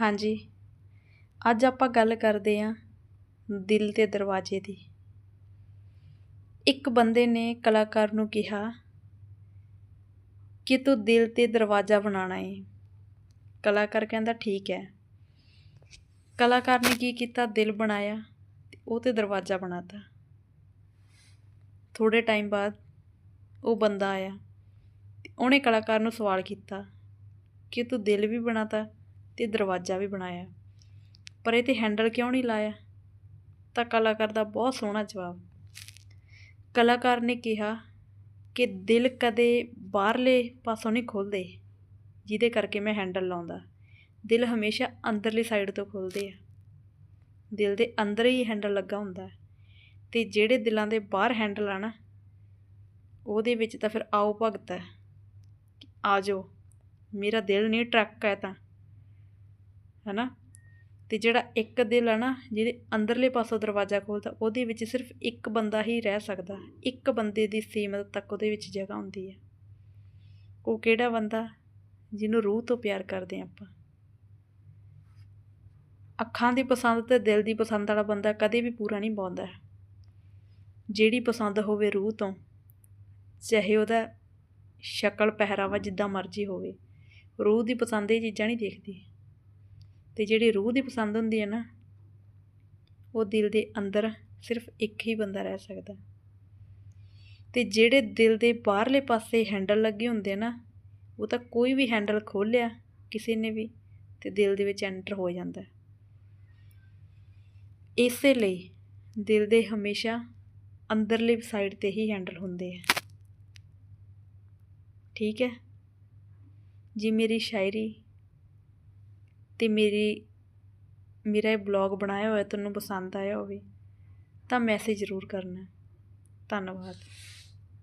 ਹਾਂਜੀ। ਅੱਜ ਆਪਾਂ ਗੱਲ ਕਰਦੇ ਹਾਂ ਦਿਲ ਦੇ ਦਰਵਾਜ਼ੇ ਦੀ। ਇੱਕ ਬੰਦੇ ਨੇ ਕਲਾਕਾਰ ਨੂੰ ਕਿਹਾ ਕਿ ਤੂੰ ਦਿਲ ਤੇ ਦਰਵਾਜ਼ਾ ਬਣਾਉਣਾ ਏ। ਕਲਾਕਾਰ ਕਹਿੰਦਾ ਠੀਕ ਹੈ। ਕਲਾਕਾਰ ਨੇ ਕੀ ਕੀਤਾ? ਦਿਲ ਬਣਾਇਆ ਤੇ ਉਹ ਤੇ ਦਰਵਾਜ਼ਾ ਬਣਾਤਾ। ਥੋੜੇ ਟਾਈਮ ਬਾਅਦ ਉਹ ਬੰਦਾ ਆਇਆ ਤੇ ਉਹਨੇ ਕਲਾਕਾਰ ਨੂੰ ਸਵਾਲ ਕੀਤਾ ਕਿ ਤੂੰ ਦਿਲ ਵੀ ਬਣਾਤਾ? ਤੇ ਦਰਵਾਜ਼ਾ ਵੀ ਬਣਾਇਆ। ਪਰ ਇਹ ਤੇ ਹੈਂਡਲ ਕਿਉਂ ਨਹੀਂ ਲਾਇਆ? ਤਾਂ ਕਲਾਕਾਰ ਦਾ ਬਹੁਤ ਸੋਹਣਾ ਜਵਾਬ। ਕਲਾਕਾਰ ਨੇ ਕਿਹਾ ਕਿ ਦਿਲ ਕਦੇ ਬਾਹਰਲੇ ਪਾਸੋਂ ਨਹੀਂ ਖੁੱਲ੍ਹਦੇ, ਜਿਹਦੇ ਕਰਕੇ ਮੈਂ ਹੈਂਡਲ ਲਾਉਂਦਾ। ਦਿਲ ਹਮੇਸ਼ਾ ਅੰਦਰਲੀ ਸਾਈਡ ਤੋਂ ਖੁੱਲ੍ਹਦੇ ਆ। ਦਿਲ ਦੇ ਅੰਦਰ ਹੀ ਹੈਂਡਲ ਲੱਗਾ ਹੁੰਦਾ ਹੈ ਤੇ ਜਿਹੜੇ ਦਿਲਾਂ ਦੇ ਬਾਹਰ ਹੈਂਡਲ ਆ ਨਾ, ਉਹਦੇ ਵਿੱਚ ਤਾਂ ਫਿਰ ਆਓ ਭਗਤ ਹੈ ਆ ਜਾਓ, ਮੇਰਾ ਦਿਲ ਨਹੀਂ ਟਰੱਕ ਹੈ ਤਾਂ। ਹੈ ਨਾ ਅਤੇ ਜਿਹੜਾ ਇੱਕ ਦਿਲ ਆ ਨਾ, ਜਿਹਦੇ ਅੰਦਰਲੇ ਪਾਸੋਂ ਦਰਵਾਜ਼ਾ ਖੋਲ੍ਹਦਾ ਉਹਦੇ ਵਿੱਚ ਸਿਰਫ ਇੱਕ ਬੰਦਾ ਹੀ ਰਹਿ ਸਕਦਾ। ਇੱਕ ਬੰਦੇ ਦੀ ਸੀਮਤ ਤੱਕ ਉਹਦੇ ਵਿੱਚ ਜਗ੍ਹਾ ਹੁੰਦੀ ਹੈ। ਉਹ ਕਿਹੜਾ ਬੰਦਾ? ਜਿਹਨੂੰ ਰੂਹ ਤੋਂ ਪਿਆਰ ਕਰਦੇ ਹਾਂ ਆਪਾਂ। ਅੱਖਾਂ ਦੀ ਪਸੰਦ ਤੇ ਦਿਲ ਦੀ ਪਸੰਦ ਵਾਲਾ ਬੰਦਾ ਕਦੇ ਵੀ ਪੂਰਾ ਨਹੀਂ ਪਾਉਂਦਾ ਜਿਹੜੀ ਪਸੰਦ ਹੋਵੇ ਰੂਹ ਤੋਂ, ਚਾਹੇ ਉਹਦਾ ਸ਼ਕਲ, ਪਹਿਰਾਵਾ ਜਿੱਦਾਂ ਮਰਜ਼ੀ ਹੋਵੇ, ਰੂਹ ਦੀ ਪਸੰਦ ਇਹ ਚੀਜ਼ਾਂ ਨਹੀਂ ਦੇਖਦੀ। ਤੇ ਜਿਹੜੀ ਰੂਹ ਦੀ ਪਸੰਦ ਹੁੰਦੀ ਹੈ ਨਾ, ਉਹ ਦਿਲ ਦੇ ਅੰਦਰ ਸਿਰਫ ਇੱਕ ਹੀ ਬੰਦਾ ਰਹਿ ਸਕਦਾ। ਤੇ ਜਿਹੜੇ ਦਿਲ ਦੇ ਬਾਹਰਲੇ ਪਾਸੇ ਹੈਂਡਲ ਲੱਗੇ ਹੁੰਦੇ ਨਾ, ਉਹ ਤਾਂ ਕੋਈ ਵੀ ਹੈਂਡਲ ਖੋਲ੍ਹਿਆ ਕਿਸੇ ਨੇ ਵੀ ਤੇ ਦਿਲ ਦੇ ਵਿੱਚ ਐਂਟਰ ਹੋ ਜਾਂਦਾ। ਇਸੇ ਲਈ ਦਿਲ ਦੇ ਹਮੇਸ਼ਾ ਅੰਦਰਲੀ ਸਾਈਡ ਤੇ ਹੀ ਹੈਂਡਲ ਹੁੰਦੇ ਆ। ਠੀਕ ਹੈ? ਜੀ, ਮੇਰੀ ਸ਼ਾਇਰੀ ਅਤੇ ਮੇਰੀ, ਮੇਰਾ ਇਹ ਬਲੌਗ ਬਣਾਇਆ ਹੋਇਆ, ਤੁਹਾਨੂੰ ਪਸੰਦ ਆਇਆ ਹੋਵੇ, ਤਾਂ ਮੈਸੇਜ ਜ਼ਰੂਰ ਕਰਨਾ। ਧੰਨਵਾਦ।